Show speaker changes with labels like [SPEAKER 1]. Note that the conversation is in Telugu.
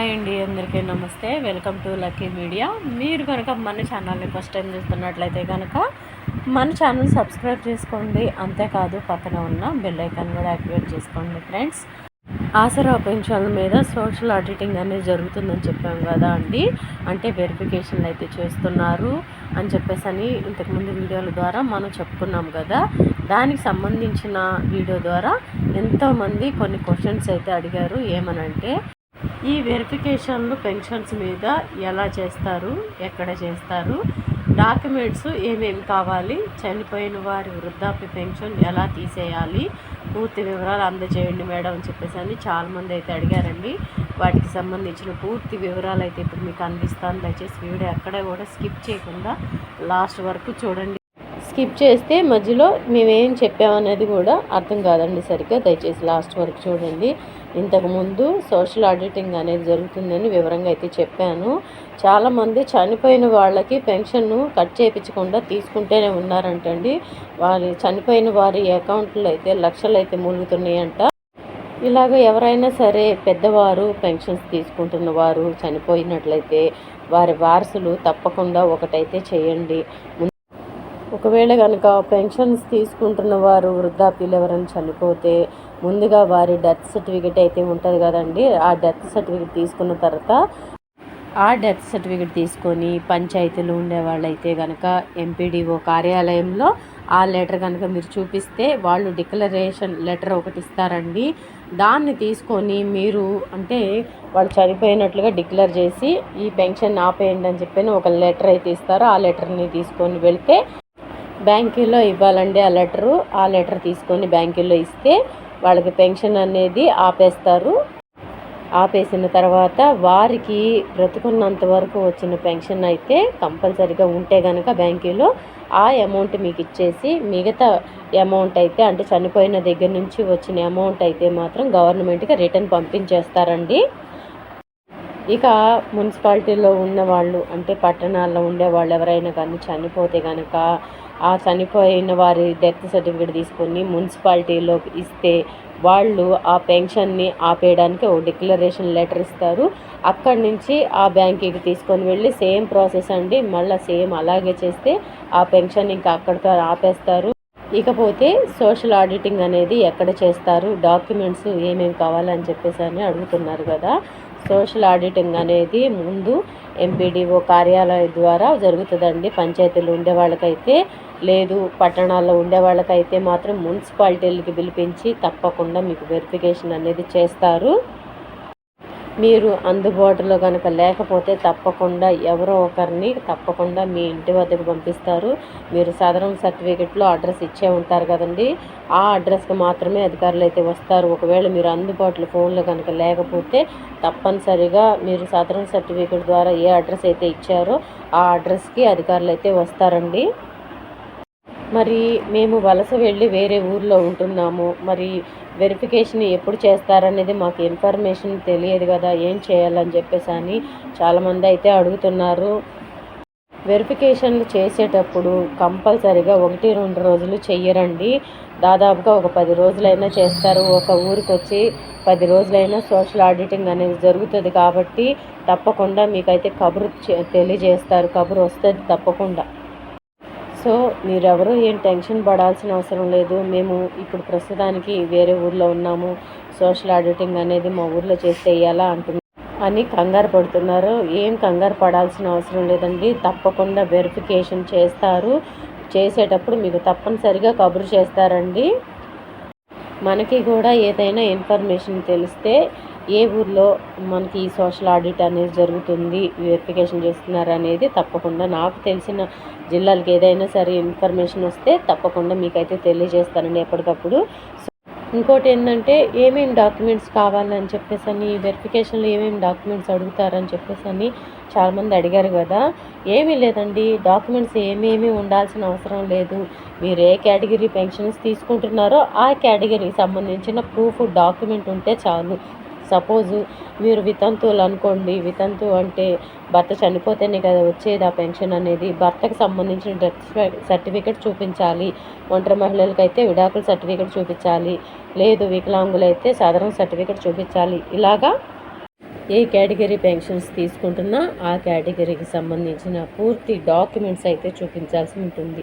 [SPEAKER 1] హాయ్ అండి అందరికీ నమస్తే. Welcome to Lucky Media. మీరు కనుక మన ఛానల్ని ఫస్ట్ టైం చూస్తున్నట్లయితే కనుక మన ఛానల్ సబ్స్క్రైబ్ చేసుకోండి. అంతేకాదు పక్కన ఉన్న బెల్ ఐకాన్ కూడా యాక్టివేట్ చేసుకోండి ఫ్రెండ్స్. ఆసరా పెన్షన్ల మీద సోషల్ ఆడిటింగ్ అనేది జరుగుతుందని చెప్పాం కదా అండి. అంటే వెరిఫికేషన్లు అయితే చేస్తున్నారు అని చెప్పేసి అని ఇంతకుముందు వీడియోల ద్వారా మనం చెప్పుకున్నాం కదా. దానికి సంబంధించిన వీడియో ద్వారా ఎంతోమంది కొన్ని క్వశ్చన్స్ అయితే అడిగారు. ఏమనంటే ఈ వెరిఫికేషన్లు పెన్షన్స్ మీద ఎలా చేస్తారు? ఎక్కడ చేస్తారు? డాక్యుమెంట్స్ ఏమేమి కావాలి? చనిపోయిన వారి వృద్ధాప్య పెన్షన్ ఎలా తీసేయాలి? పూర్తి వివరాలు అందజేయండి మేడం అని చెప్పేసి అని చాలామంది అయితే అడిగారండి. వాటికి సంబంధించిన పూర్తి వివరాలు అయితే ఇప్పుడు మీకు అందిస్తాను. దయచేసి వీడియో ఎక్కడ కూడా స్కిప్ చేయకుండా లాస్ట్ వరకు చూడండి. స్కిప్ చేస్తే మధ్యలో మేమేం చెప్పామనేది కూడా అర్థం కాదండి సరిగ్గా. దయచేసి లాస్ట్ వరకు చూడండి. ఇంతకుముందు సోషల్ ఆడిటింగ్ అనేది జరుగుతుందని వివరంగా అయితే చెప్పాను. చాలామంది చనిపోయిన వాళ్ళకి పెన్షన్ను కట్ చేయించకుండా తీసుకుంటూనే ఉన్నారంటండి. వారి చనిపోయిన వారి అకౌంట్లో అయితే లక్షలు అయితే మూలుగుతున్నాయంట. ఇలాగ ఎవరైనా సరే పెద్దవారు పెన్షన్స్ తీసుకుంటున్న వారు చనిపోయినట్లయితే వారి వారసులు తప్పకుండా ఒకటైతే చేయండి. ఒకవేళ కనుక పెన్షన్స్ తీసుకుంటున్న వారు వృద్ధాప్యులు ఎవరైనా చనిపోతే ముందుగా వారి డెత్ సర్టిఫికేట్ అయితే ఉంటుంది కదండి. ఆ డెత్ సర్టిఫికేట్ తీసుకున్న తర్వాత ఆ డెత్ సర్టిఫికేట్ తీసుకొని పంచాయతీలు ఉండేవాళ్ళైతే కనుక ఎంపీడీఓ కార్యాలయంలో ఆ లెటర్ కనుక మీరు చూపిస్తే వాళ్ళు డిక్లరేషన్ లెటర్ ఒకటి ఇస్తారండి. దాన్ని తీసుకొని మీరు అంటే వాళ్ళు చనిపోయినట్లుగా డిక్లేర్ చేసి ఈ పెన్షన్ ఆపేయండి అని చెప్పి ఒక లెటర్ అయితే ఇస్తారు. ఆ లెటర్ని తీసుకొని వెళ్తే బ్యాంకులో ఇవ్వాలండి ఆ లెటరు. ఆ లెటర్ తీసుకొని బ్యాంకులో ఇస్తే వాళ్ళకి పెన్షన్ అనేది ఆపేస్తారు. ఆపేసిన తర్వాత వారికి బ్రతుకున్నంత వరకు వచ్చిన పెన్షన్ అయితే కంపల్సరీగా ఉంటే కనుక బ్యాంకులో ఆ అమౌంట్ మీకు ఇచ్చేసి మిగతా అమౌంట్ అయితే అంటే చనిపోయిన దగ్గర నుంచి వచ్చిన అమౌంట్ అయితే మాత్రం గవర్నమెంట్కి రిటర్న్ పంపించేస్తారండి. ఇక మున్సిపాలిటీలో ఉన్న వాళ్ళు అంటే పట్టణాల్లో ఉండే వాళ్ళు ఎవరైనా కానీ చనిపోతే కనుక ఆ చనిపోయిన వారి డెత్ సర్టిఫికేట్ తీసుకొని మున్సిపాలిటీలో ఇస్తే వాళ్ళు ఆ పెన్షన్ని ఆపేయడానికి ఒక డిక్లరేషన్ లెటర్ ఇస్తారు. అక్కడి నుంచి ఆ బ్యాంకుకి తీసుకొని వెళ్ళి సేమ్ ప్రాసెస్ అండి. మళ్ళీ సేమ్ అలాగే చేస్తే ఆ పెన్షన్ ఇంకా అక్కడితో ఆపేస్తారు. ఇకపోతే సోషల్ ఆడిటింగ్ అనేది ఎక్కడ చేస్తారు? డాక్యుమెంట్స్ ఏమేమి కావాలని చెప్పేసి అని అడుగుతున్నారు కదా. సోషల్ ఆడిటింగ్ అనేది ముందు ఎంపీడీఓ కార్యాలయం ద్వారా జరుగుతుందండి. పంచాయతీలు ఉండే వాళ్ళకైతే లేదు పట్టణాల్లో ఉండే వాళ్ళకైతే మాత్రం మున్సిపాలిటీలకి పిలిపించి తప్పకుండా మీకు వెరిఫికేషన్ అనేది చేస్తారు. మీరు అందుబాటులో కనుక లేకపోతే తప్పకుండా ఎవరో ఒకరిని తప్పకుండా మీ ఇంటి వద్దకు పంపిస్తారు. మీరు సదరం సర్టిఫికెట్లో అడ్రస్ ఇచ్చే ఉంటారు కదండి. ఆ అడ్రస్కి మాత్రమే అధికారులు అయితే వస్తారు. ఒకవేళ మీరు అందుబాటులో ఫోన్లో కనుక లేకపోతే తప్పనిసరిగా మీరు సదరం సర్టిఫికెట్ ద్వారా ఏ అడ్రస్ అయితే ఇచ్చారో ఆ అడ్రస్కి అధికారులు అయితే వస్తారండి. మరి మేము వలస వెళ్ళి వేరే ఊర్లో ఉంటున్నాము. మరి వెరిఫికేషన్ ఎప్పుడు చేస్తారనేది మాకు ఇన్ఫర్మేషన్ తెలియదు కదా ఏం చేయాలని చెప్పేసి అని చాలామంది అయితే అడుగుతున్నారు. వెరిఫికేషన్లు చేసేటప్పుడు కంపల్సరిగా ఒకటి రెండు రోజులు చెయ్యరండి. దాదాపుగా ఒక పది రోజులైనా చేస్తారు. ఒక ఊరికి వచ్చి పది రోజులైనా సోషల్ ఆడిటింగ్ అనేది జరుగుతుంది కాబట్టి తప్పకుండా మీకైతే కబురు తెలియజేస్తారు. కబురు వస్తుంది తప్పకుండా. సో మీరెవరూ ఏం టెన్షన్ పడాల్సిన అవసరం లేదు. మేము ఇప్పుడు ప్రస్తుతానికి వేరే ఊర్లో ఉన్నాము. సోషల్ ఆడిటింగ్ అనేది మా ఊర్లో చేస్తే ఎలా అంటుంది అని కంగారు పడుతున్నారు. ఏం కంగారు పడాల్సిన అవసరం లేదండి. తప్పకుండా వెరిఫికేషన్ చేస్తారు. చేసేటప్పుడు మీకు తప్పనిసరిగా కబురు చేస్తారండి. మనకి కూడా ఏదైనా ఇన్ఫర్మేషన్ తెలిస్తే ఏ ఊర్లో మనకి ఈ సోషల్ ఆడిట్ అనేది జరుగుతుంది వెరిఫికేషన్ చేస్తున్నారు అనేది తప్పకుండా నాకు తెలిసిన జిల్లాలకు ఏదైనా సరే ఇన్ఫర్మేషన్ వస్తే తప్పకుండా మీకైతే తెలియజేస్తానండి ఎప్పటికప్పుడు. ఇంకోటి ఏంటంటే ఏమేమి డాక్యుమెంట్స్ కావాలని చెప్పేసి అని వెరిఫికేషన్లో ఏమేమి డాక్యుమెంట్స్ అడుగుతారని చెప్పేసి అని చాలామంది అడిగారు కదా. ఏమీ లేదండి డాక్యుమెంట్స్ ఏమేమి ఉండాల్సిన అవసరం లేదు. మీరు ఏ కేటగిరీ పెన్షన్స్ తీసుకుంటున్నారో ఆ కేటగిరీకి సంబంధించిన ప్రూఫ్ డాక్యుమెంట్ ఉంటే చాలు. సపోజు మీరు వితంతువులు అనుకోండి వితంతు అంటే భర్త చనిపోతేనే కదా వచ్చేది ఆ పెన్షన్ అనేది. భర్తకు సంబంధించిన డెత్ సర్టిఫికేట్ చూపించాలి. ఒంటరి మహిళలకైతే విడాకుల సర్టిఫికేట్ చూపించాలి. లేదు వికలాంగులైతే సాధారణ సర్టిఫికేట్ చూపించాలి. ఇలాగా ఏ కేటగిరీ పెన్షన్స్ తీసుకుంటున్నా ఆ కేటగిరీకి సంబంధించిన పూర్తి డాక్యుమెంట్స్ అయితే చూపించాల్సి ఉంటుంది.